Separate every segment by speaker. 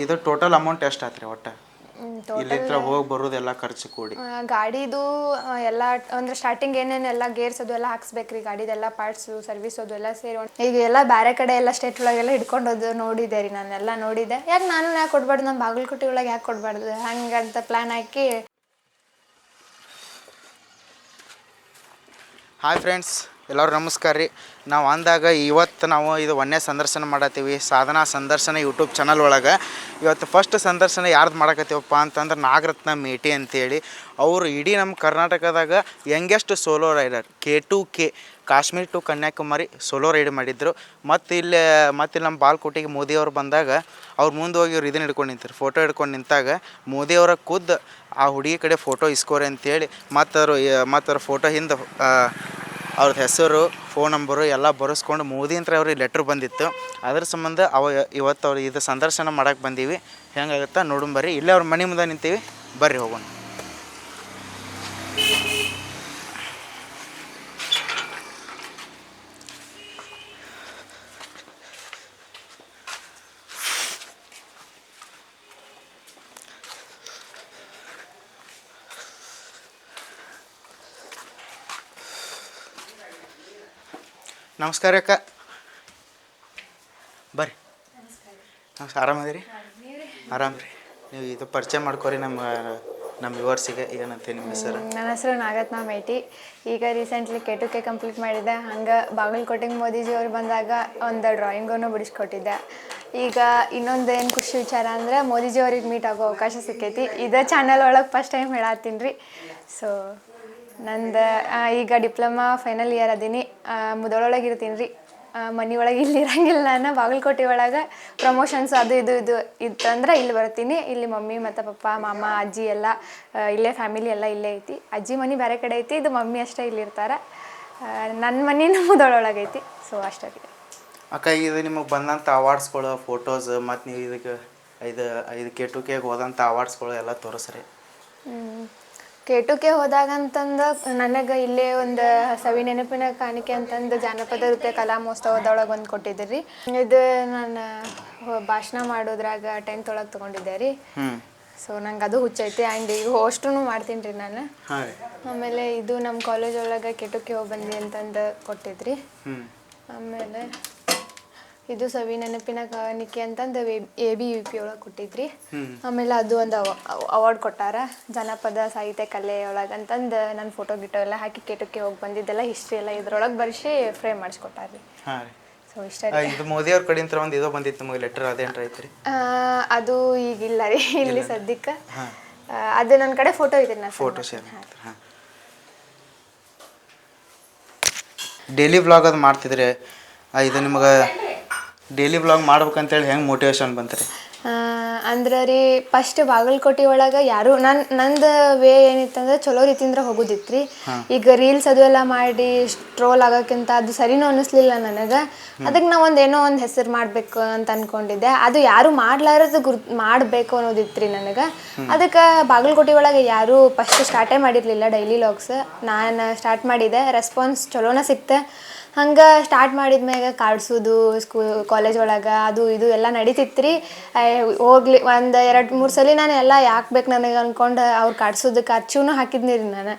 Speaker 1: ಇದು total amount ಎಷ್ಟು ಆತ್ರಿ ಒಟ್ಟ? ಇಲ್ಲಿತ್ರ ಹೋಗಿ ಬರೋದೆಲ್ಲ ಖರ್ಚು ಕೂಡಿ.
Speaker 2: ಆ, ಗಾಡಿದು ಆ, ಎಲ್ಲ ಅಂದ್ರೆ ಸ್ಟಾರ್ಟಿಂಗ್ ಏನೇನೆಲ್ಲ ಗೇರ್ಸ್ ಅದು ಎಲ್ಲ ಹಾಕ್ಸ್ಬೇಕ್ರಿ ಗಾಡಿದೆಲ್ಲ ಪಾರ್ಟ್ಸ್ ಸರ್ವಿಸ್ ಅದು ಎಲ್ಲ ಸೇರಿ ಒಂದ್- ಈಗ ಎಲ್ಲ ಬೇರೆ ಕಡೆ ಎಲ್ಲ ಸ್ಟೇಟ್ ಒಳಗೆಲ್ಲ ಹಿಡ್ಕೊಂಡೋದು ನೋಡಿದೆ ರೀ ನಾನೆಲ್ಲ ನೋಡಿದೆ. ಯಾಕೆ ನಾನು ಯಾಕೆ ಕೊಡ್ಬಾರ್ದು? ನಮ್ಮ ಬಾಗಲಕೋಟೆ ಒಳಗೆ ಯಾಕೆ ಕೊಡ್ಬಾರ್ದು? ಹಂಗಂತ ಪ್ಲಾನ್ ಹಾಕಿ
Speaker 1: ಹಾಯ್ ಫ್ರೆಂಡ್ಸ್ ಎಲ್ಲರೂ ನಮಸ್ಕಾರ ರೀ. ನಾವು ಅಂದಾಗ ಇವತ್ತು ನಾವು ಇದು ಒಂದೇ ಸಂದರ್ಶನ ಮಾಡತ್ತೀವಿ, ಸಾಧನಾ ಸಂದರ್ಶನ ಯೂಟ್ಯೂಬ್ ಚಾನಲ್ ಒಳಗೆ. ಇವತ್ತು ಫಸ್ಟ್ ಸಂದರ್ಶನ ಯಾರ್ದು ಮಾಡಕತ್ತೀವಪ್ಪ ಅಂತಂದ್ರೆ ನಾಗರತ್ನ ಮೇಟಿ ಅಂತೇಳಿ. ಅವರು ಇಡೀ ನಮ್ಮ ಕರ್ನಾಟಕದಾಗ youngest solo rider K to K Kashmir to Kanyakumari solo ride ಮಾಡಿದ್ರು. ಮತ್ತು ಇಲ್ಲಿ, ಮತ್ತು ನಮ್ಮ ಬಾಲ್ಕೋಟಿಗೆ ಮೋದಿಯವರು ಬಂದಾಗ ಅವ್ರು ಮುಂದೆ ಹೋಗಿ ಇವ್ರು ಇದನ್ನ ಹಿಡ್ಕೊಂಡು ನಿಂತರು ಫೋಟೋ ಹಿಡ್ಕೊಂಡು ನಿಂತಾಗ ಮೋದಿಯವರ ಖುದ್ದು ಆ ಹುಡುಗಿ ಕಡೆ ಫೋಟೋ ಇಸ್ಕೋರಿ ಅಂತೇಳಿ ಮತ್ತವರು ಅವರು ಮತ್ತು ಅವ್ರ ಫೋಟೋ ಹಿಂದೆ ಅವ್ರದ್ದು ಹೆಸರು ಫೋನ್ ನಂಬರು ಎಲ್ಲ ಬರೆಸ್ಕೊಂಡು ಮೋದಿ ಅಂತ ಅವ್ರಿಗೆ ಲೆಟ್ರ್ ಬಂದಿತ್ತು. ಅದ್ರ ಸಂಬಂಧ ಅವ ಇವತ್ತು ಅವ್ರು ಇದು ಸಂದರ್ಶನ ಮಾಡಕ್ಕೆ ಬಂದೀವಿ. ಹೆಂಗಾಗುತ್ತಾ ನೋಡೋಣ ಬರ್ರಿ. ಇಲ್ಲೇ ಅವ್ರ ಮನೆ ಮುಂದೆ ನಿಂತೀವಿ. ಬರ್ರಿ ಹೋಗೋಣ. ನಮಸ್ಕಾರ ಅಕ್ಕ. ಬರ್ರಿ. ನಮಸ್ಕಾರ. ಆರಾಮದಿರಿ ಆರಾಮ್ ರೀ. ನೀವು ಇದು ಪರಿಚಯ ಮಾಡ್ಕೊರಿ ನಮ್ಮ ನಮ್ಮ ವ್ಯೂವರ್ಸಿಗೆ ಏನಂತ ನಿಮ್ಮ ಹೆಸರು?
Speaker 2: ನನ್ನ ಹೆಸರು ನಾಗತ್ನ ಮೇಟಿ. ಈಗ recently K to K complete ಮಾಡಿದ್ದೆ ಹಂಗೆ ಬಾಗಲಕೋಟೆಗೆ ಮೋದಿಜಿ ಅವ್ರು ಬಂದಾಗ ಒಂದು ಡ್ರಾಯಿಂಗನ್ನು ಬಿಡಿಸ್ಕೊಟ್ಟಿದ್ದೆ. ಈಗ ಇನ್ನೊಂದು ಏನು ಖುಷಿ ವಿಚಾರ ಅಂದರೆ ಮೋದಿಜಿ ಅವ್ರಿಗೆ ಮೀಟ್ ಆಗೋ ಅವಕಾಶ ಸಿಕ್ಕೈತಿ. ಇದೇ ಚಾನಲ್ ಒಳಗೆ ಫಸ್ಟ್ ಟೈಮ್ ಹೇಳತ್ತೀನಿ ರೀ. ಸೊ ನಂದು ಈಗ ಡಿಪ್ಲೊಮಾ ಫೈನಲ್ ಇಯರ್ ಅದೀನಿ. ಮುದೊಳಗೆ ಇರ್ತೀನಿ ರೀ ಮನೆ ಒಳಗೆ ಇಲ್ಲಿ ಇರಂಗಿಲ್ಲ ನಾನು. ಬಾಗಲಕೋಟೆ ಒಳಗೆ ಪ್ರಮೋಷನ್ಸ್ ಅದು ಇದು ಇದು ಇತ್ತಂದ್ರೆ ಇಲ್ಲಿ ಬರ್ತೀನಿ. ಇಲ್ಲಿ ಮಮ್ಮಿ ಮತ್ತು ಪಪ್ಪ ಮಾಮ ಅಜ್ಜಿ ಎಲ್ಲ ಇಲ್ಲೇ ಫ್ಯಾಮಿಲಿ ಎಲ್ಲ ಇಲ್ಲೇ ಐತಿ. ಅಜ್ಜಿ ಮನೆ ಬೇರೆ ಕಡೆ ಐತಿ. ಇದು ಮಮ್ಮಿ ಅಷ್ಟೇ ಇಲ್ಲಿ ಇರ್ತಾರೆ ನನ್ನ ಮನೆ ಮುದೊಳಗೆ ಐತಿ ಸೊ ಅಷ್ಟೇ
Speaker 1: ಅಕ್ಕ ಇದು ನಿಮಗೆ ಬಂದಂಥ ಅವಾರ್ಡ್ಸ್ಗಳು ಫೋಟೋಸ್ ಮತ್ತು ನೀವು ಇದಕ್ಕೆ ಇದು ಐದು ಕೆ ಟು ಕೆಗೆ ಹೋದಂಥ ಅವಾರ್ಡ್ಸ್ಗಳು ಎಲ್ಲ ತೋರಿಸ್ರಿ.
Speaker 2: ಕೇಟುಕೆ ಹೋದಾಗ ಅಂತಂದು ನನಗೆ ಇಲ್ಲೇ ಒಂದು ಸವಿ ನೆನಪಿನ ಕಾಣಿಕೆ ಅಂತಂದು ಜಾನಪದ ನೃತ್ಯ ಕಲಾ ಮಹೋತ್ಸವದೊಳಗೆ ಒಂದು ಕೊಟ್ಟಿದ್ದೆ ರೀ ಇದು ನಾನು ಭಾಷಣ ಮಾಡೋದ್ರಾಗ ಟೆಂತ್ ಒಳಗೆ ತೊಗೊಂಡಿದ್ದೆ ರೀ ಸೊ ನಂಗೆ ಅದು ಹುಚ್ಚೈತಿ. ಆ್ಯಂಡ್ ಈಗ ಹೋಸ್ಟೂ ಮಾಡ್ತೀನಿ ರೀ. ನಾನು ಆಮೇಲೆ ಇದು ನಮ್ಮ ಕಾಲೇಜ್ ಒಳಗೆ ಕೆಟುಕೆ ಹೋಗಿ ಬಂದಿ ಅಂತಂದು ಕೊಟ್ಟಿದ್ರಿ. ಆಮೇಲೆ ಇದು ಸವಿ ನೆನಪಿನ ಕಾಣಿಕೆ ಅಂತಂದು ಎ ಬಿ ಯು ಪಿ ಒಳಗೆ ಕೊಟ್ಟಿದ್ರಿ. ಆಮೇಲೆ ಅದು ಒಂದು ಅವಾರ್ಡ್ ಕೊಟ್ಟಾರ. ಜನಪದ ಸಾಹಿತ್ಯ ಕಲೆ ಒಳಗೆ ಅಂತಂದು ನನ್ನ ಫೋಟೋ ಗಿಟೋ ಎಲ್ಲ ಹಾಕಿ ಕೆಟಕ್ಕೆ ಹೋಗಿ ಬಂದಿದ್ದೆಲ್ಲ ಹಿಸ್ಟ್ರಿ ಎಲ್ಲ ಇದ್ರೊಳಗೆ ಬರ್ಸಿ ಫ್ರೇಮ್ ಮಾಡಿಸ್ಕೊಟ್ಟಾರ್ರಿ. ಸೊ ಇಷ್ಟ
Speaker 1: ಇದು ಮೋದಿಯವ್ರ ಕಡೆಯಿಂದ ಒಂದು ಇದು ಬಂದಿತ್ತು ನಿಮಗೆ ಲೆಟರ್ ಅದೇನ್ರ ಐತ್ರಿ
Speaker 2: ಆ, ಅದು ಈಗಿಲ್ಲ ರೀ ಇಲ್ಲಿ ಸದ್ಯಕ್ಕೆ. ಅದು ನನ್ನ ಕಡೆ ಫೋಟೋ ಇದೆ ನಾನು
Speaker 1: ಫೋಟೋ ಶೇರ್ ಡೈಲಿ ವ್ಲಾಗ್ ಅದು ಮಾಡ್ತಿದ್ರೆ ಇದು ನಿಮಗೆ ಡೈಲಿ ಬ್ಲಾಗ್ ಮಾಡ್ಬೇಕಂತೇಳಿ ಹೆಂಗೆ ಮೋಟಿವೇಶನ್ ಬಂತ್ರಿ?
Speaker 2: ಅಂದ್ರೆ ರೀ ಫಸ್ಟ್ ಬಾಗಲಕೋಟೆ ಒಳಗೆ ಯಾರು ನನ್ನ ನಂದು ವೇ ಏನಿತ್ತಂದ್ರೆ ಚಲೋ ರೀತಿಯಿಂದ ಹೋಗೋದಿತ್ತು ರೀ ಈಗ ರೀಲ್ಸ್ ಅದು ಎಲ್ಲ ಮಾಡಿ ಸ್ಟ್ರೋಲ್ ಆಗೋಕ್ಕಿಂತ ಅದು ಸರಿನೂ ಅನ್ನಿಸ್ಲಿಲ್ಲ ನನಗೆ. ಅದಕ್ಕೆ ನಾ ಒಂದು ಏನೋ ಒಂದು ಹೆಸರು ಮಾಡಬೇಕು ಅಂತ ಅನ್ಕೊಂಡಿದ್ದೆ. ಅದು ಯಾರು ಮಾಡ್ಲಾರದು ಗುರು ಮಾಡಬೇಕು ಅನ್ನೋದಿತ್ತು ರೀ ನನಗೆ ಅದಕ್ಕೆ ಬಾಗಲಕೋಟೆ ಒಳಗೆ ಯಾರು ಫಸ್ಟ್ ಸ್ಟಾರ್ಟೇ ಮಾಡಿರಲಿಲ್ಲ ಡೈಲಿ ಲಾಗ್ಸ್ ನಾನು ಸ್ಟಾರ್ಟ್ ಮಾಡಿದೆ ರೆಸ್ಪಾನ್ಸ್ ಚಲೋನ ಸಿಕ್ತೆ. ಹಂಗೆ ಸ್ಟಾರ್ಟ್ ಮಾಡಿದ ಮ್ಯಾಗ ಕಾಡ್ಸೋದು ಸ್ಕೂ ಕಾಲೇಜ್ ಒಳಗೆ ಅದು ಇದು ಎಲ್ಲ ನಡೀತಿತ್ತು ರೀ ಹೋಗ್ಲಿ ಒಂದು ಎರಡು ಮೂರು ಸಲ ನಾನು ಎಲ್ಲ ಯಾಕೆ ಬೇಕು ನನಗೆ ಅಂದ್ಕೊಂಡು ಅವ್ರು ಕಾಡ್ಸೋದಕ್ಕೆ ಅಚ್ಚೂನು ಹಾಕಿದ್ನಿ ರೀ ನಾನು.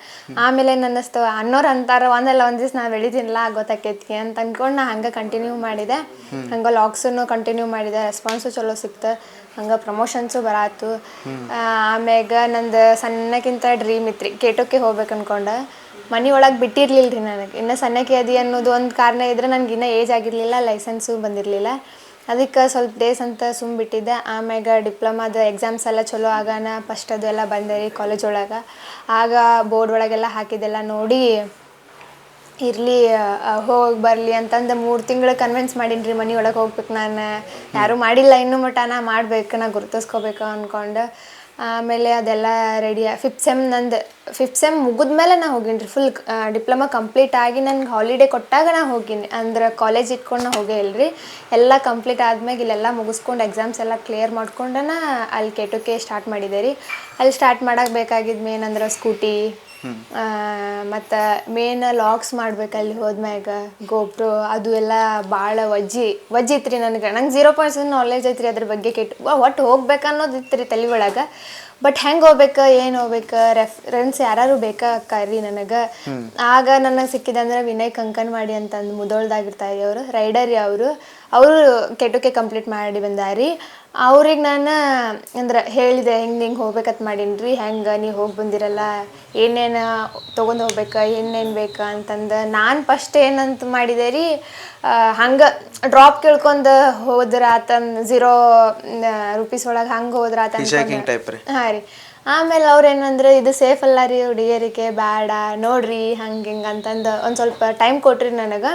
Speaker 2: ಆಮೇಲೆ ನನ್ನ ಅನ್ನಿಸ್ತು ಅನ್ನೋರು ಅಂತಾರೆ ಒಂದಲ್ಲ ಒಂದು ದಿವ್ಸ ನಾನು ಬೆಳಿತೀನಿಲ್ಲ ಗೊತ್ತಾಕೈತಿ ಅಂತ ಅನ್ಕೊಂಡ್ ನಾ ಹಂಗೆ ಕಂಟಿನ್ಯೂ ಮಾಡಿದೆ. ಹಂಗೆ ಲಾಗ್ಸನ್ನು ಕಂಟಿನ್ಯೂ ಮಾಡಿದೆ ರೆಸ್ಪಾನ್ಸು ಚಲೋ ಸಿಕ್ತು. ಹಂಗೆ ಪ್ರಮೋಷನ್ಸು ಬರಾತು. ಆಮ್ಯಾಗ ನಂದು ಸಣ್ಣಕ್ಕಿಂತ ಡ್ರೀಮ್ ಇತ್ರಿ. ರೀ ಕೇಟೋಕ್ಕೆ ಹೋಗ್ಬೇಕು ಅನ್ಕೊಂಡೆ. ಮನೆ ಒಳಗೆ ಬಿಟ್ಟಿರ್ಲಿಲ್ಲ ರೀ ನನಗೆ. ಇನ್ನು ಸಣ್ಣಕ್ಕೆ ಅದಿ ಅನ್ನೋದು ಒಂದು ಕಾರಣ ಇದ್ರೆ ನನಗೆ ಇನ್ನೂ ಏಜ್ ಆಗಿರಲಿಲ್ಲ ಲೈಸೆನ್ಸು ಬಂದಿರಲಿಲ್ಲ. ಅದಕ್ಕೆ ಸ್ವಲ್ಪ ಡೇಸ್ ಅಂತ ಸುಮ್ಮ ಬಿಟ್ಟಿದ್ದೆ. ಆಮ್ಯಾಗ ಡಿಪ್ಲೊಮಾದ ಎಕ್ಸಾಮ್ಸ್ ಎಲ್ಲ ಚಲೋ ಆಗಾನ ಫಸ್ಟ್ ಅದು ಎಲ್ಲ ಬಂದೆ ರೀ ಕಾಲೇಜ್ ಒಳಗೆ. ಆಗ ಬೋರ್ಡ್ ಒಳಗೆಲ್ಲ ಹಾಕಿದ್ದೆಲ್ಲ ನೋಡಿ ಇರಲಿ ಹೋಗಿ ಬರಲಿ ಅಂತಂದು ಮೂರು ತಿಂಗಳು ಕನ್ವಿನ್ಸ್ ಮಾಡೀನಿ ರೀ ಮನೆ ಒಳಗೆ ಹೋಗ್ಬೇಕು ನಾನು. ಯಾರೂ ಮಾಡಿಲ್ಲ ಇನ್ನೂ ಮಟ್ಟ ನಾ ಮಾಡ್ಬೇಕು ನಾ ಗುರುತಿಸ್ಕೋಬೇಕು ಅಂದ್ಕೊಂಡು ಆಮೇಲೆ ಅದೆಲ್ಲ ರೆಡಿ ಫಿಫ್ತ್ ಸೆಮ್ ನಂದು ಫಿಫ್ತ್ ಸೆಮ್ ಮುಗಿದ್ಮೇಲೆ ನಾ ಹೋಗಿನಿ ರೀ. ಫುಲ್ ಡಿಪ್ಲೊಮಾ ಕಂಪ್ಲೀಟ್ ಆಗಿ ನನಗೆ ಹಾಲಿಡೇ ಕೊಟ್ಟಾಗ ನಾ ಹೋಗಿನಿ. ಅಂದ್ರೆ ಕಾಲೇಜ್ ಇಟ್ಕೊಂಡು ನಾ ಹೋಗೇ ಇಲ್ರಿ. ಎಲ್ಲ ಕಂಪ್ಲೀಟ್ ಆದ್ಮೇಲೆ ಇಲ್ಲೆಲ್ಲ ಮುಗಿಸ್ಕೊಂಡು ಎಕ್ಸಾಮ್ಸ್ ಎಲ್ಲ ಕ್ಲಿಯರ್ ಮಾಡ್ಕೊಂಡು ನಾ ಅಲ್ಲಿ ಕೆಟೋಕೆ ಸ್ಟಾರ್ಟ್ ಮಾಡಿದೆ ರೀ. ಅಲ್ಲಿ ಸ್ಟಾರ್ಟ್ ಮಾಡಕ್ಕೆ ಬೇಕಾಗಿದ್ದು ಮೇನ್ ಅಂದ್ರೆ ಸ್ಕೂಟಿ ಮತ್ತು ಮೇನ್ ಲಾಕ್ಸ್ ಮಾಡ್ಬೇಕು ಅಲ್ಲಿ ಹೋದ್ಮ್ಯಾಗ ಗೋಪ್ರೋ ಅದು ಎಲ್ಲ ಭಾಳ ವಜ್ಜಿ ವಜ್ಜಿ ರೀ ನನಗೆ. ನಂಗೆ ಜೀರೋ ಪಾಯಿಂಟ್ ನಾಲೆಜ್ ಐತ್ರಿ ಅದ್ರ ಬಗ್ಗೆ ಕೆಟ್ಟ ಒಟ್ಟು ಹೋಗ್ಬೇಕು ಅನ್ನೋದು ರೀ ತಲೆ ಒಳಗೆ. ಬಟ್ ಹೆಂಗೆ ಹೋಗ್ಬೇಕು, ಏನು ಹೋಗ್ಬೇಕು ರೆಫರೆನ್ಸ್ ಯಾರು ಬೇಕಾ ಅಕ್ಕಾರಿ ನನಗೆ? ಆಗ ನನಗೆ ಸಿಕ್ಕಿದಂದ್ರೆ ವಿನಯ್ ಕಂಕನ್ ಮಾಡಿ ಅಂತಂದು ಮುದೋಳ್ದಾಗಿರ್ತಾರೆ ಅವರು, ರೈಡರ್ ಅವರು ಅವರು ಕೆಟೋಕೆ ಕಂಪ್ಲೀಟ್ ಮಾಡಿ ಬಂದಾರಿ. ಅವ್ರಿಗೆ ನಾನು ಅಂದ್ರೆ ಹೇಳಿದೆ ಹಿಂಗೆ ಹಿಂಗೆ ಹೋಗ್ಬೇಕಂತ ಮಾಡೀನಿ ರೀ ಹೆಂಗೆ ನೀವು ಹೋಗಿ ಬಂದಿರಲ್ಲ ಏನೇನು ತೊಗೊಂಡು ಹೋಗ್ಬೇಕು ಏನೇನು ಬೇಕಾ? ಅಂತಂದು ನಾನು ಫಸ್ಟ್ ಏನಂತ ಮಾಡಿದೆ ರೀ ಹಂಗೆ ಡ್ರಾಪ್ ಕೇಳ್ಕೊಂಡು ಹೋದ್ರೆ ಆತಂದು ಝೀರೋ ರುಪೀಸ್ ಒಳಗೆ ಹಂಗೆ ಹೋದ್ರೆ ಆತ ಹಾಂ ರೀ. ಆಮೇಲೆ ಅವ್ರು ಏನಂದ್ರೆ ಇದು ಸೇಫ್ ಅಲ್ಲ ರೀ ಹುಡುಗಿಯರಿಗೆ ಬೇಡ ನೋಡ್ರಿ ಹಂಗೆ ಹಿಂಗೆ ಅಂತಂದು ಒಂದು ಸ್ವಲ್ಪ ಟೈಮ್ ಕೊಟ್ರಿ ನನಗೆ.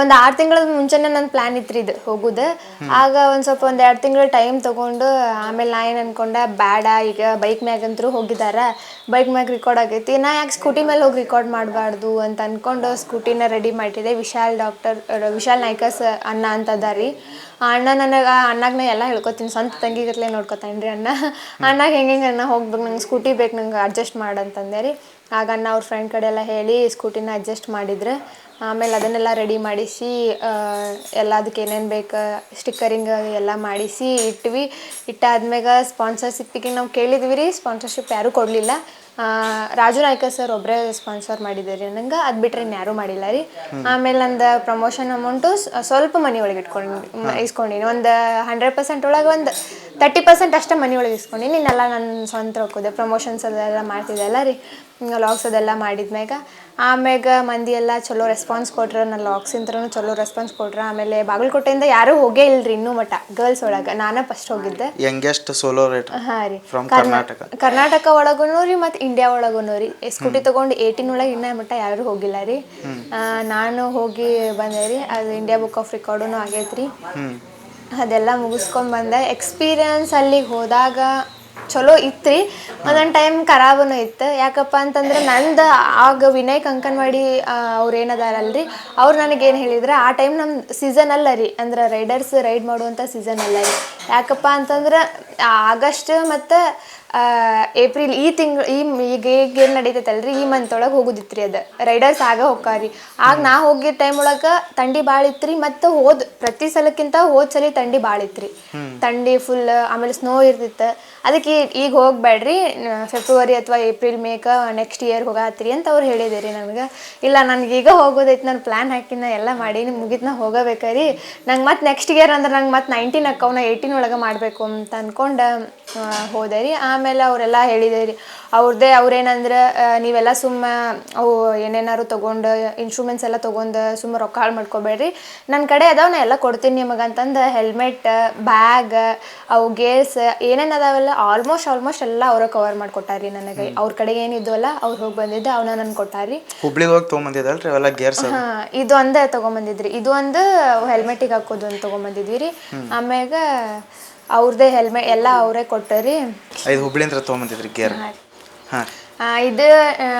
Speaker 2: ಒಂದು ಆರು ತಿಂಗಳ ಮುಂಚೆನೇ ನನ್ನ ಪ್ಲ್ಯಾನ್ ಇತ್ತು ಇದು ಹೋಗೋದು. ಆಗ ಒಂದು ಸ್ವಲ್ಪ ಒಂದು ಎರಡು ತಿಂಗಳು ಟೈಮ್ ತೊಗೊಂಡು ಆಮೇಲೆ ನಾ ಏನು ಅನ್ಕೊಂಡೆ ಬೇಡ ಈಗ ಬೈಕ್ ಮ್ಯಾಗಂತರೂ ಹೋಗಿದಾರ. ಬೈಕ್ ಮ್ಯಾಗ ರೆಕಾರ್ಡ್ ಆಗೈತಿ. ನಾ ಯಾಕೆ ಸ್ಕೂಟಿ ಮೇಲೆ ಹೋಗಿ ರೆಕಾರ್ಡ್ ಮಾಡಬಾರ್ದು ಅಂತ ಅಂದ್ಕೊಂಡು ಸ್ಕೂಟಿನ ರೆಡಿ ಮಾಡಿದೆ. ವಿಶಾಲ್ ಡಾಕ್ಟರ್ ವಿಶಾಲ್ ನಾಯ್ಕಸ್ ಅಣ್ಣ ಅಂತ ಅದಾರಿ. ಆ ಅಣ್ಣ ನನಗೆ ಆ ಅಣ್ಣಾಗ ನಾ ಎಲ್ಲ ಹೇಳ್ಕೊತೀನಿ. ಸ್ವಂತ ತಂಗಿಗತ್ಲೆ ನೋಡ್ಕೊತಾನೆ ರೀ ಅಣ್ಣ ಅಣ್ಣಾಗ ಹೆಂಗೆ ಹೆಂಗೆ ಅಣ್ಣ ಹೋಗ್ಬೇಕು ನಂಗೆ ಸ್ಕೂಟಿ ಬೇಕು ನಂಗೆ ಅಡ್ಜಸ್ಟ್ ಮಾಡಂತಂದೆ ರೀ ಆಗ ಅಣ್ಣ ಅವ್ರ ಫ್ರೆಂಡ್ ಕಡೆ ಎಲ್ಲ ಹೇಳಿ ಸ್ಕೂಟಿನ ಅಡ್ಜಸ್ಟ್ ಮಾಡಿದ್ರೆ. ಆಮೇಲೆ ಅದನ್ನೆಲ್ಲ ರೆಡಿ ಮಾಡಿಸಿ ಎಲ್ಲ ಅದಕ್ಕೆ ಏನೇನು ಬೇಕು ಸ್ಟಿಕ್ಕರಿಂಗ್ ಎಲ್ಲ ಮಾಡಿಸಿ ಇಟ್ವಿ. ಇಟ್ಟಾದ್ಮ್ಯಾಗ ಸ್ಪಾನ್ಸರ್ಶಿಪ್ಪಿಗೆ ನಾವು ಕೇಳಿದ್ವಿ ರೀ ಸ್ಪಾನ್ಸರ್ಶಿಪ್ ಯಾರೂ ಕೊಡಲಿಲ್ಲ. ರಾಜು ನಾಯ್ಕ ಸರ್ ಒಬ್ಬರೇ ಸ್ಪಾನ್ಸರ್ ಮಾಡಿದ್ದಾರೆ ನಂಗೆ, ಅದು ಬಿಟ್ಟರೆ ಯಾರೂ ಮಾಡಿಲ್ಲ ರೀ. ಆಮೇಲೆ ನಂದು ಪ್ರಮೋಷನ್ ಅಮೌಂಟು ಸ್ವಲ್ಪ ಮನಿ ಒಳಗೆ ಇಟ್ಕೊಂಡು, ಇಸ್ಕೊಂಡಿನಿ. ಒಂದು ಹಂಡ್ರೆಡ್ ಪರ್ಸೆಂಟ್ ಒಳಗೆ ಒಂದು ತರ್ಟಿ ಪರ್ಸೆಂಟ್ ಅಷ್ಟೇ ಮನಿ ಒಳಗೆ ಇಸ್ಕೊಂಡಿನಿ ಇನ್ನೆಲ್ಲ ನನ್ನ ಸ್ವಂತ ರೊಕ್ಕದೆ ಪ್ರಮೋಷನ್ಸ್ ಅದೆಲ್ಲ ಮಾಡ್ತಿದ್ದೆ. ಅಲ್ಲ ರೀ ಲಾಗ್ಸ್ ಅದೆಲ್ಲ ಮಾಡಿದ್ಮ್ಯಾಗ ಆಮ್ಯಾಗ ಮಂದಿ ಎಲ್ಲ ಚಲೋ ರೆಸ್ಪಾನ್ಸ್ ಕೊಟ್ರ ನನ್ನ ಲಾಗ್ಸಿಂತ್ರನು ಚಲೋ ರೆಸ್ಪಾನ್ಸ್ ಕೊಟ್ರ. ಆಮೇಲೆ ಬಾಗಲಕೋಟೆಯಿಂದ ಯಾರೂ ಹೋಗೇ ಇಲ್ರಿ ಇನ್ನೂ ಮಟ್ಟ ಗರ್ಲ್ಸ್ ಒಳಗೆ. ನಾನೇ ಫಸ್ಟ್ ಹೋಗಿದ್ದೆ.
Speaker 1: ಯಂಗೆಸ್ಟ್ ಸೋಲೋ ರೇಟ್
Speaker 2: ಹಾಂ ರೀ.
Speaker 1: ಫ್ರಮ್ ಕರ್ನಾಟಕ.
Speaker 2: ಕರ್ನಾಟಕ ಒಳಗೂ ರೀ ಮತ್ತು ಇಂಡಿಯಾ ಒಳಗೂ ರೀ. ಸ್ಕೂಟಿ ತೊಗೊಂಡು ಏಯ್ಟೀನ್ ಒಳಗೆ ಇನ್ನೂ ಮಟ್ಟ ಯಾರು ಹೋಗಿಲ್ಲ ರೀ. ನಾನು ಹೋಗಿ ಬಂದೆ ರೀ. ಅದು ಇಂಡಿಯಾ ಬುಕ್ ಆಫ್ ರೆಕಾರ್ಡೂ ಆಗೈತೆ ರೀ ಅದೆಲ್ಲ ಮುಗಿಸ್ಕೊಂಡ್ ಬಂದೆ. ಎಕ್ಸ್ಪೀರಿಯನ್ಸ್ ಅಲ್ಲಿಗೆ ಹೋದಾಗ ಚಲೋ ಇತ್ತು ಒಂದೊಂದು ಟೈಮ್ ಖರಾಬನು ಇತ್ತು. ಯಾಕಪ್ಪ ಅಂತಂದ್ರೆ ನಂದು ಆಗ ವಿನಯ್ ಕಂಕನ್ವಾಡಿ ಅವ್ರು ಏನದಾರಲ್ರಿ? ಅವ್ರು ನನಗೇನು ಹೇಳಿದ್ರೆ, ಆ ಟೈಮ್ ನಮ್ಮ ಸೀಸನ್ ಅಲ್ಲ ರೀ. ಅಂದ್ರೆ ರೈಡರ್ಸ್ ರೈಡ್ ಮಾಡುವಂಥ ಸೀಸನ್ ಅಲ್ಲ ರೀ. ಯಾಕಪ್ಪ ಅಂತಂದ್ರೆ ಆಗಸ್ಟ್ ಮತ್ತು ಏಪ್ರಿಲ್ ಈ ತಿಂಗಳು ಈ ಈಗ ಈಗ ಏನು ನಡೀತೈತಲ್ರಿ? ಈ ಮಂತ್ ಒಳಗೆ ಹೋಗುದಿತ್ತು ರೀ ಅದು. ರೈಡರ್ಸ್ ಆಗ ಹೋಗ್ಕಾರಿ. ಆಗ ನಾ ಹೋಗಿದ್ದ ಟೈಮ್ ಒಳಗೆ ತಂಡಿ ಭಾಳ ಇತ್ತು ರೀ ಮತ್ತು ಹೋದ್ ಪ್ರತಿ ಸಲಕ್ಕಿಂತ ಹೋದ ಸಲ ಥಂಡಿ ಭಾಳ ಇತ್ತು ರೀ ಥಂಡಿ ಫುಲ್ ಆಮೇಲೆ ಸ್ನೋ ಇರ್ತಿತ್ತು. ಅದಕ್ಕೆ ಈಗ ಹೋಗ್ಬೇಡ್ರಿ ಫೆಬ್ರವರಿ ಅಥವಾ ಏಪ್ರಿಲ್ ಮೇಕ ನೆಕ್ಸ್ಟ್ ಇಯರ್ ಹೋಗತ್ರಿ ಅಂತ ಅವ್ರು ಹೇಳಿದೆ ನನಗೆ. ಇಲ್ಲ ನನಗೆ ಈಗ ಹೋಗೋದೈತೆ ನಾನು ಪ್ಲ್ಯಾನ್ ಹಾಕಿನ ಎಲ್ಲ ಮಾಡೀನಿ ಮುಗಿತ್ ನಾ ಹೋಗಬೇಕ್ರಿ. ನಂಗೆ ಮತ್ತೆ ನೆಕ್ಸ್ಟ್ ಇಯರ್ ಅಂದ್ರೆ ನಂಗೆ ಮತ್ತೆ ನೈನ್ಟೀನ್ ಅಕ್ಕವನ್ನ ಏಯ್ಟೀನ್ ಒಳಗೆ ಮಾಡಬೇಕು ಅಂತ ಅಂದ್ಕೊಂಡು ಹೋದೆ ರೀ ಆಮೇಲೆ ಅವರೆಲ್ಲ ಹೇಳಿದೆ ರೀ ಅವ್ರದ್ದೇ ಅವ್ರೇನಂದ್ರೆ ನೀವೆಲ್ಲ ಸುಮ್ಮ ಅವು ಏನೇನಾರು ತೊಗೊಂಡು ಇನ್ಸ್ಟ್ರೂಮೆಂಟ್ಸ್ ಎಲ್ಲ ತೊಗೊಂಡು ಸುಮ್ಮ ರೊಕ್ಕ ಹಾಳು ಮಾಡ್ಕೋಬೇಡ್ರಿ. ನನ್ನ ಕಡೆ ಅದಾವ ನಾ ಎಲ್ಲ ಕೊಡ್ತೀನಿ ನಿಮಗೆ ಅಂತಂದು ಹೆಲ್ಮೆಟ್ ಬ್ಯಾಗ್ ಅವು ಗೇರ್ಸ್ ಏನೇನು ಅದಾವೆಲ್ಲ ಆಲ್ಮೋಸ್ಟ್ ಆಲ್ಮೋಸ್ಟ್ ಎಲ್ಲ ಅವರ ಕವರ್ ಮಾಡಿಕೊಟ್ಟಾರಿ ನನಗೆ. ಅವ್ರ ಕಡೆಗೆ ಏನಿದ್ವಲ್ಲ ಅವ್ರು ಹೋಗಿ ಬಂದಿದ್ದೆ ಅವನ್ನ ನನ್ಗೆ ಕೊಟ್ಟಾರಿ.
Speaker 1: ಹುಬ್ಳಿಗೆ ಹೋಗಿ ತೊಗೊಂಬಂದಿದ್ದಲ್ರಿ ಅವೆಲ್ಲ ಗೇರ್ಸ್
Speaker 2: ಹಾಂ ಇದು ಒಂದೇ ತೊಗೊಂಬಂದಿದ್ರಿ. ಇದು ಒಂದು ಹೆಲ್ಮೆಟಿಗೆ ಹಾಕೋದು ಅಂತ ತೊಗೊಂಬಂದಿದ್ವಿ ರೀ ಆಮ್ಯಾಗ ಅವ್ರದ್ದೇ ಹೆಲ್ಮೆಟ್ ಎಲ್ಲ ಅವರೇ ಕೊಟ್ಟರಿ.
Speaker 1: ಐದು ಹುಬ್ಳಿಂದ ತೊಗೊಂಬಂದಿದ್ರಿ ಗೇರ್ ಹಾಂ
Speaker 2: ಆ, ಇದು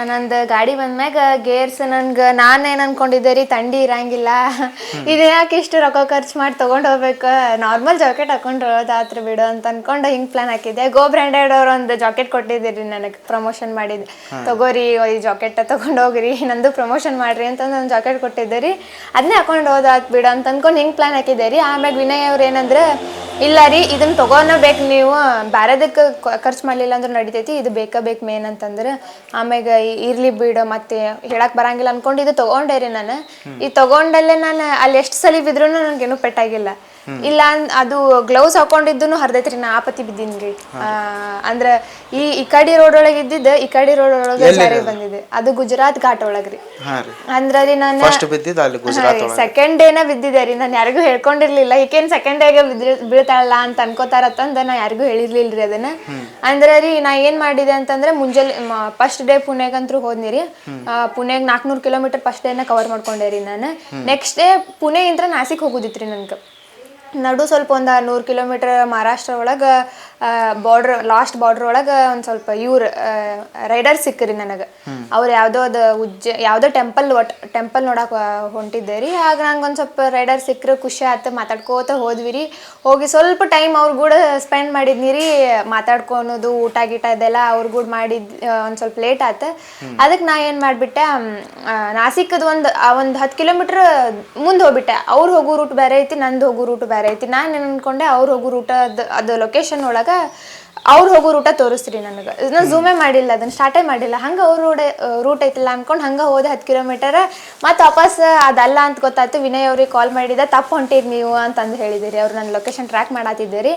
Speaker 2: ನಂದ ಗಾಡಿ ಬಂದ್ಮ್ಯಾಗ ಗೇರ್ಸ್ ನನ್ಗೆ ನಾನೇನು ಅನ್ಕೊಂಡಿದ್ದೆ ರೀ ಥಂಡಿ ಇರಂಗಿಲ್ಲ. ಇದು ಯಾಕೆ ಇಷ್ಟು ರೊಕ್ಕ ಖರ್ಚು ಮಾಡಿ ತೊಗೊಂಡು ಹೋಗ್ಬೇಕು? ನಾರ್ಮಲ್ ಜಾಕೆಟ್ ಹಾಕೊಂಡು ಆತ್ರ ಬಿಡು ಅಂತ ಅನ್ಕೊಂಡು ಹಿಂಗೆ ಪ್ಲಾನ್ ಹಾಕಿದ್ದೆ. ಗೋ ಬ್ರ್ಯಾಂಡೆಡ್ ಅವ್ರು ಒಂದು ಜಾಕೆಟ್ ಕೊಟ್ಟಿದ್ದೀರಿ ನನಗೆ ಪ್ರಮೋಷನ್ ಮಾಡಿದ್ದೆ ತಗೋರಿ ಈ ಜಾಕೆಟ್ ತೊಗೊಂಡು ಹೋಗ್ರಿ. ನಂದು ಪ್ರಮೋಷನ್ ಮಾಡ್ರಿ ಅಂತ ಒಂದು ಜಾಕೆಟ್ ಕೊಟ್ಟಿದ್ದೆ ರೀ. ಅದನ್ನೇ ಹಾಕೊಂಡು ಹೋದಾತ್ ಬಿಡು ಅಂತ ಅನ್ಕೊಂಡು ಹಿಂಗೆ ಪ್ಲಾನ್ ಹಾಕಿದ್ದೆ ರೀ. ಆಮ್ಯಾಗ ವಿನಯ್ ಅವ್ರು ಏನಂದ್ರೆ ಇಲ್ಲ ರೀ ಇದನ್ನ ತಗೋನ ಬೇಕು ನೀವು. ಬ್ಯಾರೆದಕ್ಕೆ ಖರ್ಚು ಮಾಡಲಿಲ್ಲ ಅಂದ್ರೆ ನಡಿತೈತಿ ಇದು ಬೇಕ ಬೇಕು ಮೇನ್ ಅಂತಂದ್ರೆ ಆಮ್ಯಾಗ ಇರ್ಲಿ ಬಿಡು ಮತ್ತೆ ಹೇಳಕ್ ಬರಂಗಿಲ್ಲ ಅನ್ಕೊಂಡು ಇದು ತಗೊಂಡೆ ರೀ ನಾನು. ಈ ತಗೊಂಡಲ್ಲೇ ನಾನು ಅಲ್ಲಿ ಎಷ್ಟು ಸಲ ಬಿದ್ರು ನನಗೇನು ಪೆಟ್ಟಾಗಿಲ್ಲ. ಇಲ್ಲ ಅದು ಗ್ಲೌಸ್ ಹಾಕೊಂಡಿದ್ದು ಹರಿದೈತ್ರಿ ನಾ ಆಪತಿ ಬಿದ್ದೀನಿ ರೀ ಅಂದ್ರೆ ಈ ಈ ಕಡೆ ರೋಡ್ ಒಳಗೆ ಇದ್ದಿದ್ದು ಈ ಕಡೆ ರೋಡ್ ಒಳಗೆ ಜಾರಿ ಬಂದಿದೆ ಅದು ಗುಜರಾತ್ ಘಾಟ್ ಒಳಗ್ರಿ. ಅಂದ್ರ ರೀ ನಾನು ಸೆಕೆಂಡ್ ಡೇನ ಬಿದ್ದಿದೆ ರೀ. ನಾನು ಯಾರಿಗೂ ಹೇಳ್ಕೊಂಡಿರ್ಲಿಲ್ಲ. ಈಕೇನ್ ಸೆಕೆಂಡ್ ಡೇಗೆ ಬೀಳ್ತಾಳಲ್ಲ ಅಂತ ಅನ್ಕೋತಾರತ್ತಂದ ನಾ ಯಾರಿಗೂ ಹೇಳಿರ್ಲಿಲ್ರಿ ಅದನ್ನ. ಅಂದ್ರ ರೀ ನಾ ಏನ್ ಮಾಡಿದೆ ಅಂತಂದ್ರೆ ಮುಂಜಾನೆ ಫಸ್ಟ್ ಡೇ ಪುಣೆಗಂತೂ ಹೋದ್ನಿ ರೀ. ಪುಣೆಗ್ ನಾಲ್ಕನೂರು ಕಿಲೋಮೀಟರ್ ಫಸ್ಟ್ ಡೇನ ಕವರ್ ಮಾಡ್ಕೊಂಡೆ ರೀ ನಾನು. ನೆಕ್ಸ್ಟ್ ಡೇ ಪುಣೆಯಿಂದ ನಾಸಿಕ್ ಹೋಗುದಿತ್ರಿ ನನ್ಗೆ. ನಡು ಸ್ವಲ್ಪ ಒಂದು ನೂರು ಕಿಲೋಮೀಟರ್ ಮಹಾರಾಷ್ಟ್ರ ಒಳಗೆ ಬಾರ್ಡ್ರ್ ಲಾಸ್ಟ್ ಬಾರ್ಡ್ರ್ ಒಳಗೆ ಒಂದು ಸ್ವಲ್ಪ ಇವ್ರು ರೈಡರ್ ಸಿಕ್ಕರಿ ನನಗೆ. ಅವ್ರು ಯಾವುದೋ ಅದು ಉಜ್ಜ, ಯಾವುದೋ ಟೆಂಪಲ್ ಒಟ್ ಟೆಂಪಲ್ ನೋಡಕ್ಕೆ ಹೊಂಟಿದ್ದೆ ರೀ. ಆಗ ನಂಗೆ ಒಂದು ಸ್ವಲ್ಪ ರೈಡರ್ ಸಿಕ್ಕರು ಖುಷಿ ಆಯ್ತು ಮಾತಾಡ್ಕೋತ ಹೋದ್ವಿ ರೀ ಹೋಗಿ ಸ್ವಲ್ಪ ಟೈಮ್ ಅವ್ರ ಕೂಡ ಸ್ಪೆಂಡ್ ಮಾಡಿದ್ನಿ ರೀ ಮಾತಾಡ್ಕೊಳೋದು ಊಟ ಗೀಟ ಇದೆಲ್ಲ ಅವ್ರ ಕೂಡ ಮಾಡಿದ್ ಒಂದು ಸ್ವಲ್ಪ ಲೇಟ್ ಆಯ್ತು ಅದಕ್ಕೆ ನಾ ಏನು ಮಾಡಿಬಿಟ್ಟೆ ನಾಸಿಕದ ಒಂದು ಒಂದು ಹತ್ತು ಕಿಲೋಮೀಟ್ರ್ ಮುಂದೆ ಹೋಗ್ಬಿಟ್ಟೆ. ಅವ್ರು ಹೋಗೋ ರೂಟ್ ಬೇರೆ ಐತಿ, ನಂದು ಹೋಗೋ ರೂಟ್ ಬೇರೆ ಐತಿ. ನಾನು ಅನ್ಕೊಂಡೆ, ಅವ್ರು ಹೋಗೋ ರೂಟ್ ಅದು ಲೊಕೇಶನ್ ಒಳಗೆ ಅವ್ರು ಹೋಗೋ ರೂಟ ತೋರಿಸ್ರಿ ನನಗೆ. ನಾನು ಝೂಮೇ ಮಾಡಿಲ್ಲ ಅದನ್ನ ಸ್ಟಾರ್ಟೇ ಮಾಡಿಲ್ಲ. ಹಂಗೆ ಅವ್ರ ರೂಟ್ ರೂಟ್ ಐತಿಲ್ಲ ಅನ್ಕೊಂಡು ಹಂಗೆ ಹೋದೆ ಹತ್ತು ಕಿಲೋಮೀಟರ್ ಮತ್ತೆ ವಾಪಸ್ ಅದಲ್ಲ ಅಂತ ಗೊತ್ತಾಯ್ತು. ವಿನಯ್ ಅವ್ರಿಗೆ ಕಾಲ್ ಮಾಡಿದ ತಪ್ಪು ಹೊಂಟಿರಿ ನೀವು ಅಂತಂದು ಹೇಳಿದಿರಿ. ಅವ್ರು ನನ್ನ ಲೊಕೇಶನ್ ಟ್ರ್ಯಾಕ್ ಮಾಡತ್ತಿದ್ದೀರಿ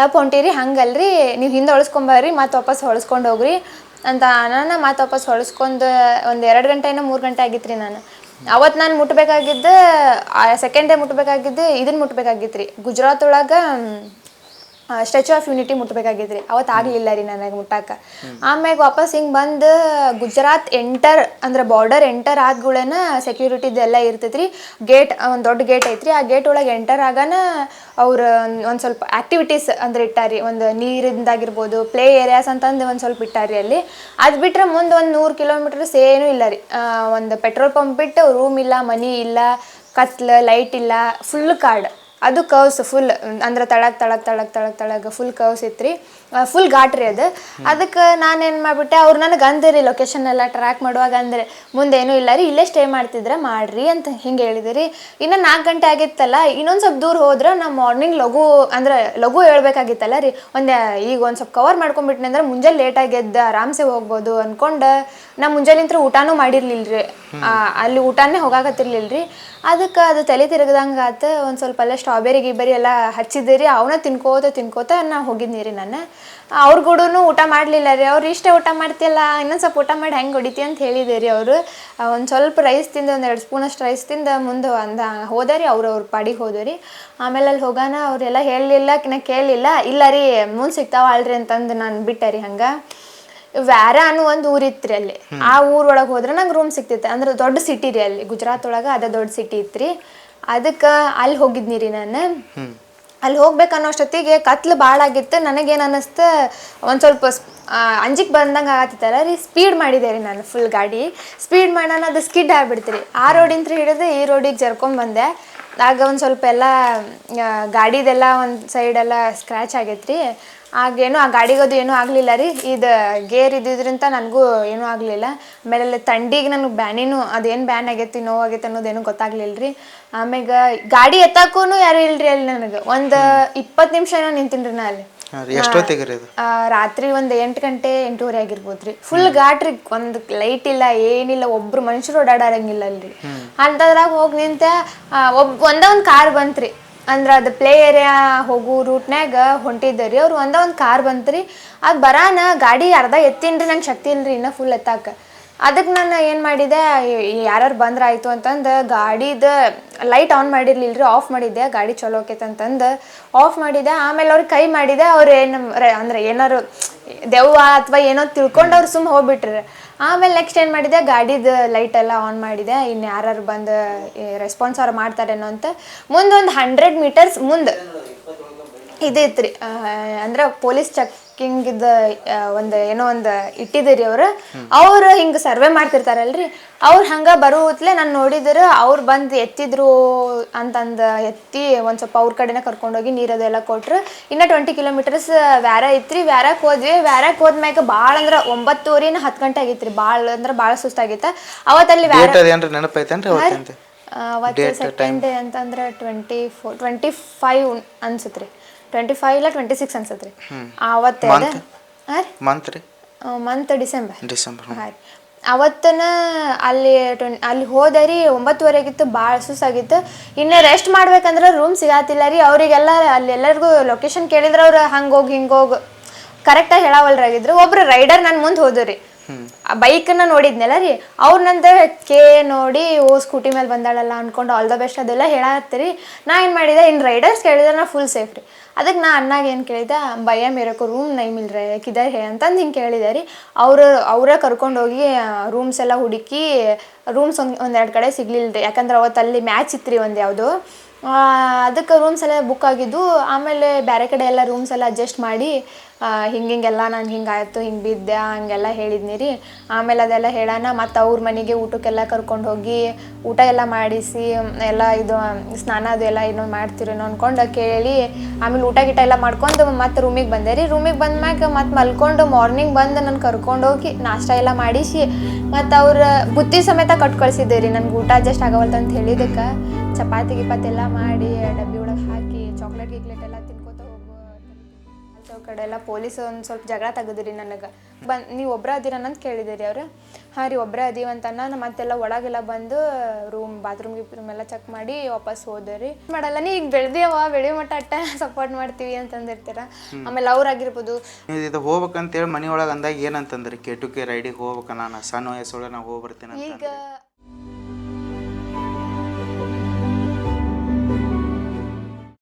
Speaker 2: ತಪ್ಪು ಹೊಂಟಿರಿ ಹಂಗಲ್ರಿ ನೀವು ಹಿಂದೆ ಹೊಳಸ್ಕೊಂಬರ್ರಿ ಮತ್ತೆ ವಾಪಸ್ ಹೊಳಸ್ಕೊಂಡು ಹೋಗ್ರಿ ಅಂತ ನಾನು ಮತ್ತೆ ವಾಪಸ್ ಹೊಳಸ್ಕೊಂಡು ಒಂದು ಎರಡು ಗಂಟೆನೋ ಮೂರು ಗಂಟೆ ಆಗಿತ್ತು ರೀ ನಾನು. ಅವತ್ತು ನಾನು ಮುಟ್ಬೇಕಾಗಿದ್ದು ಸೆಕೆಂಡ್ ಡೇ ಮುಟ್ಬೇಕಾಗಿದ್ದು ಇದನ್ನ ಮುಟ್ಬೇಕಾಗಿತ್ತು ರೀ ಗುಜರಾತ್ ಒಳಗೆ ಸ್ಟ್ಯಾಚು ಆಫ್ ಯೂನಿಟಿ ಮುಟ್ಬೇಕಾಗಿದ್ರಿ. ಅವತ್ತು ಆಗಲಿಲ್ಲ ರೀ ನನಗೆ ಮುಟ್ಟಾಕ. ಆಮ್ಯಾಗ ವಾಪಸ್ ಹಿಂಗೆ ಬಂದು ಗುಜರಾತ್ ಎಂಟರ್ ಅಂದ್ರೆ ಬಾರ್ಡರ್ ಎಂಟರ್ ಆದ್ಗಳೇನ ಸೆಕ್ಯೂರಿಟಿದು ಎಲ್ಲ ಇರ್ತೈತ್ರಿ. ಗೇಟ್ ಒಂದು ದೊಡ್ಡ ಗೇಟ್ ಐತ್ರಿ. ಆ ಗೇಟ್ ಒಳಗೆ ಎಂಟರ್ ಆಗಾನ ಅವ್ರು, ಒಂದು ಸ್ವಲ್ಪ ಆಕ್ಟಿವಿಟೀಸ್ ಅಂದ್ರೆ ಇಟ್ಟಾರಿ. ಒಂದು ನೀರಿಂದಾಗಿರ್ಬೋದು ಪ್ಲೇ ಏರಿಯಾಸ್ ಅಂತಂದು ಒಂದು ಸ್ವಲ್ಪ ಇಟ್ಟಾರಿ ಅಲ್ಲಿ. ಅದು ಬಿಟ್ರೆ ಮುಂದೆ ಒಂದು ನೂರು ಕಿಲೋಮೀಟರ್ಸ್ ಸೇನು ಇಲ್ಲ ರೀ. ಒಂದು ಪೆಟ್ರೋಲ್ ಪಂಪ್ ಬಿಟ್ಟು ರೂಮ್ ಇಲ್ಲ, ಮನಿ ಇಲ್ಲ, ಕತ್ಲು ಲೈಟ್ ಇಲ್ಲ ಫುಲ್ ಕಾಡ್. ಅದು ಕರ್ವ್ಸ್ ಫುಲ್ ಅಂದ್ರೆ ತಳಗ್ ತಳಗ್ ತಳಗ್ ತಳಗ್ ತಳಗ್ ಫುಲ್ ಕರ್ವ್ಸ್ ಇತ್ರಿ. ಫುಲ್ ಘಾಟ್ ರೀ ಅದು. ಅದಕ್ಕೆ ನಾನೇನು ಮಾಡಿಬಿಟ್ಟೆ, ಅವ್ರು ನನಗೆ ಅಂದಿರಿ ಲೊಕೇಶನ್ ಎಲ್ಲ ಟ್ರ್ಯಾಕ್ ಮಾಡುವಾಗ ಅಂದರೆ ಮುಂದೇನು ಏನೂ ಇಲ್ಲ ರೀ, ಇಲ್ಲೇ ಸ್ಟೇ ಮಾಡ್ತಿದ್ರೆ ಮಾಡ್ರಿ ಅಂತ ಹಿಂಗೆ ಹೇಳಿದಿರಿ. ಇನ್ನು ನಾಲ್ಕು ಗಂಟೆ ಆಗಿತ್ತಲ್ಲ, ಇನ್ನೊಂದು ಸ್ವಲ್ಪ ದೂರ ಹೋದ್ರೆ ನಾ ಮಾರ್ನಿಂಗ್ ಲಘು, ಅಂದ್ರೆ ಲಘು ಹೇಳ್ಬೇಕಾಗಿತ್ತಲ್ಲ ರೀ, ಒಂದು, ಈಗ ಒಂದು ಸ್ವಲ್ಪ ಕವರ್ ಮಾಡ್ಕೊಂಡ್ಬಿಟ್ನಿ ಅಂದ್ರೆ ಮುಂಜಾನೆ ಲೇಟಾಗಿ ಎದ್ದು ಆರಾಮ್ಸೆ ಹೋಗ್ಬೋದು ಅಂದ್ಕೊಂಡು ನಾ ಮುಂಜಾನೆಂತ್ರ ಊಟನೂ ಮಾಡಿರ್ಲಿಲ್ಲ ರೀ ಅಲ್ಲಿ ಊಟನೇ ಹೋಗಾಕತ್ತಿರ್ಲಿಲ್ಲ ರೀ ಅದಕ್ಕೆ ಅದು ತಲೆ ತಿರುಗ್ದಂಗೆ ಆತು, ಒಂದು ಸ್ವಲ್ಪ ಅಲ್ಲ ಸ್ಟ್ರಾಬೆರಿ ಗಿಬೆರಿ ಎಲ್ಲ ಹಚ್ಚಿದ್ದೀರಿ ಅವನ್ನ ತಿನ್ಕೋತ ತಿನ್ಕೋತ ನಾ ಹೋಗಿದ್ನಿ ರೀ ನಾನು. ಅವ್ರ ಕೂಡನು ಊಟ ಮಾಡಲಿಲ್ಲ ರೀ. ಅವ್ರು ಇಷ್ಟೇ ಊಟ ಮಾಡ್ತಿಯಲ್ಲ ಇನ್ನೊಂದು ಸ್ವಲ್ಪ ಊಟ ಮಾಡಿ ಹೆಂಗೆ ಹೊಡಿತಿ ಅಂತ ಹೇಳಿದೆ ರೀ ಅವರು. ಒಂದು ಸ್ವಲ್ಪ ರೈಸ್ ತಿಂದ ಒಂದು ಎರಡು ಸ್ಪೂನ್ ಅಷ್ಟು ರೈಸ್ ತಿಂದ ಮುಂದೆ ಅಂದ ಹೋದ ರೀ ಅವ್ರು ಅವ್ರ ಪಾಡಿಗೆ ಹೋದೆ ರೀ. ಆಮೇಲೆ ಅಲ್ಲಿ ಹೋಗಾನ ಅವರೆಲ್ಲ ಹೇಳಲಿಲ್ಲ ನಾ ಕೇಳಲಿಲ್ಲ ಇಲ್ಲ ರೀ ಮುಂದೆ ಸಿಗ್ತಾವ ಅಲ್ರಿ ಅಂತಂದು ನಾನು ಬಿಟ್ಟೆ ರೀ ಹಂಗೆ. ವ್ಯಾರ ಅನ್ನೋ ಒಂದು ಊರ್ ಇತ್ರಿ ಅಲ್ಲಿ. ಆ ಊರ್ ಒಳಗೆ ಹೋದ್ರೆ ನಂಗೆ ರೂಮ್ ಸಿಕ್ತಿತ್ತು ಅಂದ್ರೆ ದೊಡ್ಡ ಸಿಟಿ ರೀ ಅಲ್ಲಿ. ಗುಜರಾತ್ ಒಳಗೆ ಅದ ದೊಡ್ಡ ಸಿಟಿ ಇತ್ರಿ. ಅದಕ್ಕೆ ಅಲ್ಲಿ ಹೋಗಿದ್ನಿ ರೀ ನಾನು. ಅಲ್ಲಿ ಹೋಗ್ಬೇಕು ಅನ್ನೋಷ್ಟೊತ್ತಿಗೆ ಕತ್ಲು ಭಾಳ ಆಗಿತ್ತು ನನಗೇನು ಅನ್ನಿಸ್ತು ಒಂದು ಸ್ವಲ್ಪ ಅಂಜಿಕ್ ಬಂದಂಗೆ ಆಗತ್ತಿತ್ತಲ್ಲ ರೀ ಸ್ಪೀಡ್ ಮಾಡಿದೆ ರೀ ನಾನು ಫುಲ್ ಗಾಡಿ. ಸ್ಪೀಡ್ ಮಾಡೋಣ, ಅದು ಸ್ಕಿಡ್ ಆಗ್ಬಿಡ್ತೀರಿ ಆ ರೋಡಿಂದ ಹಿಡಿದು ಈ ರೋಡಿಗೆ ಜರ್ಕೊಂಡ್ಬಂದೆ ಆಗ ಒಂದು ಸ್ವಲ್ಪ ಎಲ್ಲ ಗಾಡಿದೆಲ್ಲ ಒಂದು ಸೈಡೆಲ್ಲ ಸ್ಕ್ರ್ಯಾಚ್ ಆಗೈತ್ರಿ. ಆಗೇನು ಆ ಗಾಡಿಗದು ಏನೂ ಆಗಲಿಲ್ಲ ರೀ. ಇದು ಗೇರ್ ಇದ್ದಿದ್ರಿಂದ ನನಗೂ ಏನೂ ಆಗಲಿಲ್ಲ. ಆಮೇಲೆ ಥಂಡಿಗೆ ನನಗೆ ಬ್ಯಾನಿನೂ ಅದೇನು ಬ್ಯಾನ್ ಆಗೈತಿ ನೋವು ಆಗೈತೆ ಅನ್ನೋದೇನು ಗೊತ್ತಾಗ್ಲಿಲ್ಲ ರೀ. ಆಮ್ಯಾಗ ಗಾಡಿ ಎತ್ತಾಕೂ ಯಾರು ಇಲ್ರಿ ಅಲ್ಲಿ ನನಗೆ. ಒಂದು ಇಪ್ಪತ್ತು ನಿಮಿಷ ಏನೋ ನಿಂತೀನಿ ರೀ ನಾ ಅಲ್ಲಿ. ಆ, ರಾತ್ರಿ ಒಂದು ಎಂಟು ಗಂಟೆ ಎಂಟೂವರೆ ಆಗಿರ್ಬೋದು ರೀ. ಫುಲ್ ಘಾಟ್ರಿ ಒಂದು ಲೈಟ್ ಇಲ್ಲ ಏನಿಲ್ಲ ಒಬ್ರು ಮನುಷ್ಯರು ಓಡಾಡಂಗಿಲ್ಲ ಅಲ್ರಿ ಅಂತದ್ರಾಗ ಹೋಗಿ ನಿಂತ ಆ, ಒಬ್ ಒಂದ ಒಂದು ಕಾರ್ ಬಂತ್ರಿ. ಅಂದ್ರೆ ಅದು ಪ್ಲೇ ಏರಿಯಾ ಹೋಗೋ ರೂಟ್ನ್ಯಾಗ ಹೊಂಟಿದ್ದೆ ರೀ ಅವ್ರು ಒಂದ ಒಂದು ಕಾರ್ ರೀ ಅದು ಬರಾನ ಗಾಡಿ ಅರ್ಧ ಎತ್ತೀನಿ ರೀ ನಂಗೆ ಶಕ್ತಿ ಇಲ್ಲ ರೀ ಇನ್ನೂ ಫುಲ್ ಎತ್ತಾಕ. ಅದಕ್ಕೆ ನಾನು ಏನು ಮಾಡಿದೆ ಯಾರು ಬಂದ್ರೆ ಆಯಿತು ಅಂತಂದು ಗಾಡಿದು ಲೈಟ್ ಆನ್ ಮಾಡಿರ್ಲಿಲ್ಲ ರೀ ಆಫ್ ಮಾಡಿದ್ದೆ, ಗಾಡಿ ಚಲೋ ಆಕೈತೆ ಅಂತಂದು ಆಫ್ ಮಾಡಿದೆ. ಆಮೇಲೆ ಅವ್ರಿಗೆ ಕೈ ಮಾಡಿದೆ, ಅವ್ರು ಏನು ಅಂದ್ರೆ ಏನಾರು ದೆವ್ವ ಅಥವಾ ಏನೋ ತಿಳ್ಕೊಂಡು ಅವ್ರು ಸುಮ್ಮ ಹೋಗ್ಬಿಟ್ರಿ. ಆಮೇಲೆ ನೆಕ್ಸ್ಟ್ ಏನು ಮಾಡಿದೆ, ಗಾಡಿದು ಲೈಟ್ ಎಲ್ಲ ಆನ್ ಮಾಡಿದೆ. ಇನ್ನು ಯಾರು ಬಂದು ರೆಸ್ಪಾನ್ಸ್ ಅವ್ರು ಮಾಡ್ತಾರೇನೋ ಅಂತ. ಮುಂದೊಂದು ಹಂಡ್ರೆಡ್ ಮೀಟರ್ಸ್ ಮುಂದೆ. ಇದೈತ್ರಿ ಅಂದ್ರೆ ಪೊಲೀಸ್ ಚೆಕಿಂಗ್ ಇದ್ದ ಒಂದು ಏನೋ ಒಂದು ಇಟ್ಟಿದ್ದೀರಿ ಅವ್ರ. ಅವ್ರ ಹಿಂಗ ಸರ್ವೆ ಮಾಡ್ತಿರ್ತಾರಲ್ರಿ. ಅವ್ರು ಹಂಗ ಬರುವತ್ಲೆ ನಾನು ನೋಡಿದ್ರ ಅವ್ರು ಬಂದು ಎತ್ತಿದ್ರು ಅಂತಂದ ಎತ್ತಿ ಒಂದ್ ಸ್ವಲ್ಪ ಅವ್ರ ಕಡೆನೆ ಕರ್ಕೊಂಡೋಗಿ ನೀರದೆಲ್ಲ ಕೊಟ್ರು. ಇನ್ನ ಟ್ವೆಂಟಿ ಕಿಲೋಮೀಟರ್ಸ್ ವ್ಯಾರ ಐತ್ರಿ ವ್ಯಾರಕ್ಕೆ ಹೋದ್ವಿ. ವ್ಯಾರಕ್ಕೆ ಹೋದ್ಮ್ಯಾಗ ಭಾಳ ಅಂದ್ರೆ ಒಂಬತ್ತುವರೆನ ಹತ್ತು ಗಂಟೆ ಆಗಿತ್ರಿ. ಭಾಳ ಅಂದ್ರೆ ಭಾಳ ಸುಸ್ತಾಗಿತ್ತು. ಅವತ್ತಲ್ಲಿ ವ್ಯಾರ ಅವತ್ತು ಸೆಕೆಂಡ್ ಡೇ ಅಂತಂದ್ರೆ ಟ್ವೆಂಟಿ ಫೋರ್ ಟ್ವೆಂಟಿ ಫೈವ್ ಅನ್ಸುತ್ತೆ ರೀ ಟ್ವೆಂಟಿ ಫೈವ್ ಇಲ್ಲ ಟ್ವೆಂಟಿ ಸಿಕ್ಸ್ ಅನ್ಸುತ್ತೆ ರೀ. ರೀ?
Speaker 1: ಮಂತ್ ರೀ.
Speaker 2: ಮಂತ್ ಡಿಸೆಂಬರ್
Speaker 1: ಡಿಸೆಂಬರ್
Speaker 2: ಹಾಂ ರೀ. ಅವತ್ತನ ಅಲ್ಲಿ ಟ್ವೆನ್ ಅಲ್ಲಿ ಹೋದೆ ರೀ ಒಂಬತ್ತುವರೆಗಿತ್ತು ಭಾಳ ಸುಸ್ತಾಗಿತ್ತು ಇನ್ನು ರೆಸ್ಟ್ ಮಾಡ್ಬೇಕಂದ್ರೆ ರೂಮ್ ಸಿಗಾತಿಲ್ಲ ರೀ. ಅವರಿಗೆಲ್ಲ ಅಲ್ಲಿ ಎಲ್ಲರಿಗೂ ಲೊಕೇಶನ್ ಕೇಳಿದ್ರೆ ಅವ್ರು ಹಂಗೆ ಹೋಗಿ ಹಿಂಗೆ ಹೋಗಿ. ಕರೆಕ್ಟಾಗಿ ಹೇಳಾವಲ್ರಾಗಿದ್ರು. ಒಬ್ರು ರೈಡರ್ ನನ್ನ ಮುಂದೆ ಹೋದ್ರು ರೀ. ಆ ಬೈಕನ್ನ ನೋಡಿದ್ನಲ್ಲ ರೀ? ಅವ್ರ ನಂತರ ಕೇ ನೋಡಿ, ಓ ಸ್ಕೂಟಿ ಮೇಲೆ ಬಂದಾಳಲ್ಲ ಅನ್ಕೊಂಡು ಆಲ್ ದ ಬೆಸ್ಟ್ ಅದೆಲ್ಲ ಹೇಳತ್ತೀರಿ ನಾ ಏನು ಮಾಡಿದೆ, ಇನ್ ರೈಡರ್ಸ್ ಕೇಳಿದ್ರೆ ನಾ ಫುಲ್ ಸೇಫ್ ರೀ. ಅದಕ್ಕೆ ನಾ ಅನ್ನಾಗ ಏನು ಕೇಳಿದೆ, ಭಯ ಮೇರಕು ರೂಮ್ ನೈ ಮಿಲ್ ರೇ, ಕಿದರ್ ಹೇ ಅಂತಂದು ಹಿಂಗೆ ಕೇಳಿದೆ ರೀ. ಅವರು, ಅವರೇ ಕರ್ಕೊಂಡೋಗಿ ರೂಮ್ಸ್ ಎಲ್ಲ ಹುಡುಕಿ ರೂಮ್ಸ್ ಒಂದು ಒಂದೆರಡು ಕಡೆ ಸಿಗ್ಲಿಲ್ಲ ರೀ ಯಾಕಂದ್ರೆ ಅವತ್ತು ಅಲ್ಲಿ ಮ್ಯಾಚ್ ಇತ್ತು ರೀ ಒಂದು ಯಾವುದು. ಅದಕ್ಕೆ ರೂಮ್ಸ್ ಎಲ್ಲ ಬುಕ್ ಆಗಿದ್ದು, ಆಮೇಲೆ ಬೇರೆ ಕಡೆ ಎಲ್ಲ ರೂಮ್ಸ್ ಎಲ್ಲ ಅಡ್ಜಸ್ಟ್ ಮಾಡಿ ಹಿಂಗೆ ಹಿಂಗೆಲ್ಲ ನಾನು ಹಿಂಗೆ ಆಯಿತು ಹಿಂಗೆ ಬಿದ್ದೆ, ಹಂಗೆಲ್ಲ ಹೇಳಿದ್ನಿ ರೀ. ಆಮೇಲೆ ಅದೆಲ್ಲ ಹೇಳೋಣ, ಮತ್ತು ಅವ್ರ ಮನೆಗೆ ಊಟಕ್ಕೆಲ್ಲ ಕರ್ಕೊಂಡು ಹೋಗಿ, ಊಟ ಎಲ್ಲ ಮಾಡಿಸಿ, ಎಲ್ಲ ಇದು, ಸ್ನಾನ ಅದು ಎಲ್ಲ ಏನೋ ಮಾಡ್ತಿರೇನೋ ಅಂದ್ಕೊಂಡು ಕೇಳಿ, ಆಮೇಲೆ ಊಟ ಗೀಟ ಎಲ್ಲ ಮಾಡ್ಕೊಂಡು ಮತ್ತು ರೂಮಿಗೆ ಬಂದೆ ರೀ. ರೂಮಿಗೆ ಬಂದ್ಮ್ಯಾಗ ಮತ್ತು ಮಲ್ಕೊಂಡು ಮಾರ್ನಿಂಗ್ ಬಂದು ನಾನು ಕರ್ಕೊಂಡೋಗಿ ನಾಷ್ಟ ಎಲ್ಲ ಮಾಡಿಸಿ, ಮತ್ತು ಅವ್ರ ಬುತ್ತಿ ಸಮೇತ ಕಟ್ ಕಳ್ಸಿದ್ದೆ ರೀ. ನನಗೆ ಊಟ ಅಡ್ಜಸ್ಟ್ ಆಗವಲ್ದು ಅಂತ ಹೇಳಿದಕ್ಕೆ ಚಪಾತಿ ಗಿಪಾತಿ ಎಲ್ಲ ಮಾಡಿ ಡಬ್ಬಿ ಒಳಗೆ ಹಾಕಿ ಚಾಕ್ಲೇಟ್ ಗಿಕ್ಲೇಟ್ ಎಲ್ಲ ತಿನ್ಕೋತ ಹೋಗೋ ಕಡೆ ಎಲ್ಲ ಪೊಲೀಸ್ ಒಂದು ಸ್ವಲ್ಪ ಜಗಳ ತೆಗೆದ್ರಿ ನನಗೆ. ಬಂದು ನೀವು ಒಬ್ಬರ ಅದೀರ ಅಂತ ಕೇಳಿದಿರಿ ಅವ್ರು? ಹಾಂ ರೀ ಒಬ್ಬರೇ ಅದೀವಂತ ನಾನು ಮತ್ತೆಲ್ಲ ಒಳಗೆಲ್ಲ ಬಂದು ರೂಮ್ ಬಾತ್ರೂಮ್ ಗಿತ್ರೂಮ್ ಎಲ್ಲ ಚೆಕ್ ಮಾಡಿ ವಾಪಸ್ ಹೋದೆ ರೀ ಮಾಡಲ್ಲ ನೀ ಈಗ ಬೆಳೆದೇವ ಬೆಳೆ ಮಟ್ಟ ಅಟ್ಟ ಸಪೋರ್ಟ್ ಮಾಡ್ತೀವಿ ಅಂತಂದಿರ್ತೀರ? ಆಮೇಲೆ ಅವ್ರಾಗಿರ್ಬೋದು
Speaker 1: ಇದು ಹೋಗ್ಬೇಕಂತೇಳಿ ಮನೆ ಒಳಗೆ ಅಂದಾಗ ಏನಂತಂದ್ರಿ? ಕೆ ಟು ಕೆ ರೈಡಿಗೆ ಹೋಗ್ಬೇಕ ನಾನು ಸಣ್ಣ ವಯಸ್ಸೊಳಗೆ ನಾವು ಹೋಗ್ಬರ್ತೀನಿ
Speaker 2: ಈಗ